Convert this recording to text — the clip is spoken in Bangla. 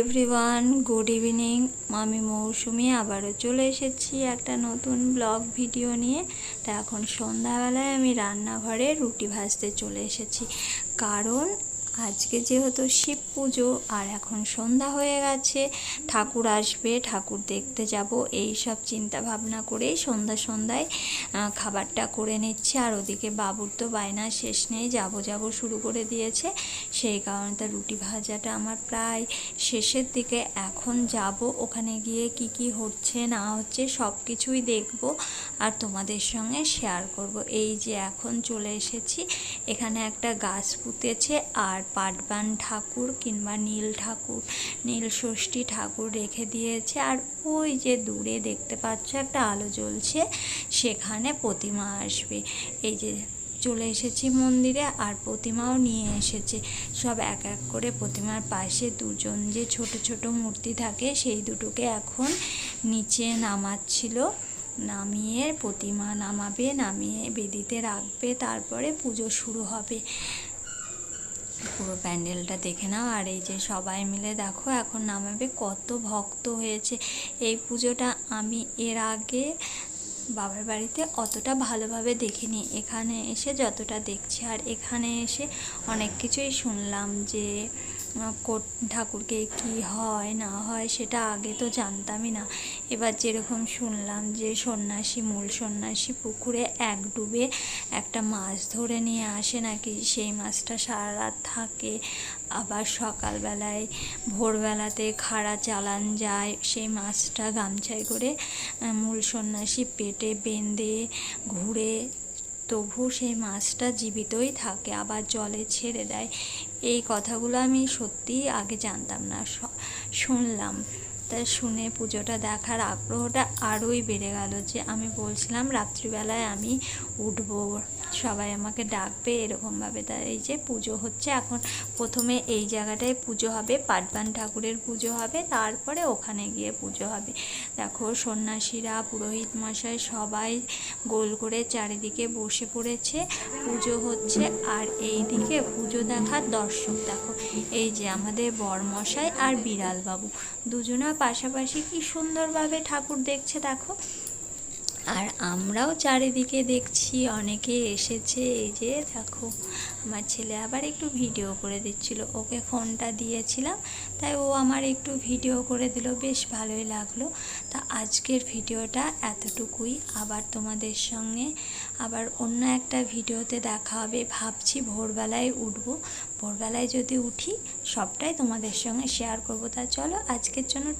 এভরিওয়ান গুড ইভিনিং আমি মৌসুমি, আবারও চলে এসেছি একটা নতুন ব্লগ ভিডিও নিয়ে। তা এখন সন্ধ্যাবেলায় আমি রান্নাঘরে রুটি ভাজতে চলে এসেছি। কারণ আজকে যেহেতু শিব পুজো আর এখন সন্ধ্যা হয়ে গেছে, ঠাকুর আসবে, ঠাকুর দেখতে যাব, এই সব চিন্তা ভাবনা করেই সন্ধ্যা সন্ধ্যায় খাবারটা করে নিচ্ছে। আর ওদিকে বাবুর তো বায়না শেষ নেই, যাব যাব শুরু করে দিয়েছে। সেই কারণে তার রুটি ভাজাটা আমার প্রায় শেষের দিকে। এখন যাব, ওখানে গিয়ে কি কি হচ্ছে, না হচ্ছে সব কিছুই দেখব আর তোমাদের সঙ্গে শেয়ার করব। এই যে এখন চলে এসেছি, এখানে একটা গাছ পুঁতেছে আর পাটবান ঠাকুর কিংবা নীল ঠাকুর, নীল ষষ্ঠী ঠাকুর রেখে দিয়েছে। আর ওই যে দূরে দেখতে পাচ্ছ একটা আলো জ্বলছে, সেখানে প্রতিমা আসবে। এই যে চলে এসেছি মন্দিরে, আর প্রতিমাও নিয়ে এসেছে। সব এক এক করে প্রতিমার পাশে দুজন যে ছোট ছোট মূর্তি থাকে, সেই দুটোকে এখন নিচে নামাচ্ছিল। নামিয়ে প্রতিমা নামাবে, নামিয়ে বেদিতে রাখবে, তারপরে পুজো শুরু হবে। পুরো প্যান্ডেলটা দেখে নাও। আর এই যে সবাই মিলে দেখো, এখন নামাবে কত ভক্ত হয়েছে। এই পুজোটা আমি এর আগে বাবার বাড়িতে অতটা ভালোভাবে দেখিনি। এখানে এসে যতটা দেখছি, আর এখানে এসে অনেক কিছুই শুনলাম যে ঠাকুরকে কি হয়, না হয় সেটা আগে তো জানতামই না। এবার যেরকম শুনলাম যে সন্ন্যাসী, মূল সন্ন্যাসী পুকুরে এক ডুবে একটা মাছ ধরে নিয়ে আসে নাকি, সেই মাছটা সারা রাত থাকে। আবার সকালবেলায় ভোরবেলাতে খাড়া চালান যায়, সেই মাছটা গামছায় করে মূল সন্ন্যাসী পেটে বেঁধে ঘুরে তবু সেই মাছটা জীবিতই থাকে, আবার জলে ছেড়ে দেয়। এই কথাগুলো আমি সত্যিই আগে জানতাম না শুনলাম। তা শুনে পুজোটা দেখার আগ্রহটা আরোই বেড়ে গেল যে আমি বলছিলাম, রাত্রিবেলায় আমি উঠবো। সবাই আমাকে ডাকবে এরকমভাবে। তা এই যে পুজো হচ্ছে, এখন প্রথমে এই জায়গাটায় পুজো হবে, পাটবান ঠাকুরের পুজো হবে, তারপরে ওখানে গিয়ে পুজো হবে। দেখো সন্ন্যাসীরা, পুরোহিত মশাই সবাই গোল করে চারিদিকে বসে পড়েছে, পুজো হচ্ছে। আর এই দিকে পুজো দেখার দর্শক দেখো, এই যে আমাদের বরমশাই আর বিড়াল বাবু দুজনা পাশাপাশি কি সুন্দরভাবে ঠাকুর দেখছে দেখো। আর আমরাও চারিদিকে দেখছি, অনেকে এসেছে, এই যে দেখো, আমার ছেলে আবার একটু ভিডিও করে দিচ্ছিল, ওকে ফোনটা দিয়েছিলাম, তাই ও আমার একটু ভিডিও করে দিল, বেশ ভালোই লাগল। তা আজকের ভিডিওটা এতটুকুই, আবার তোমাদের সঙ্গে আবার অন্য একটা ভিডিওতে দেখা হবে, ভাবছি ভোরবেলায় উঠবো, ভোরবেলায় যদি উঠি সবটাই তোমাদের সঙ্গে শেয়ার করব, তা চলো আজকের জন্য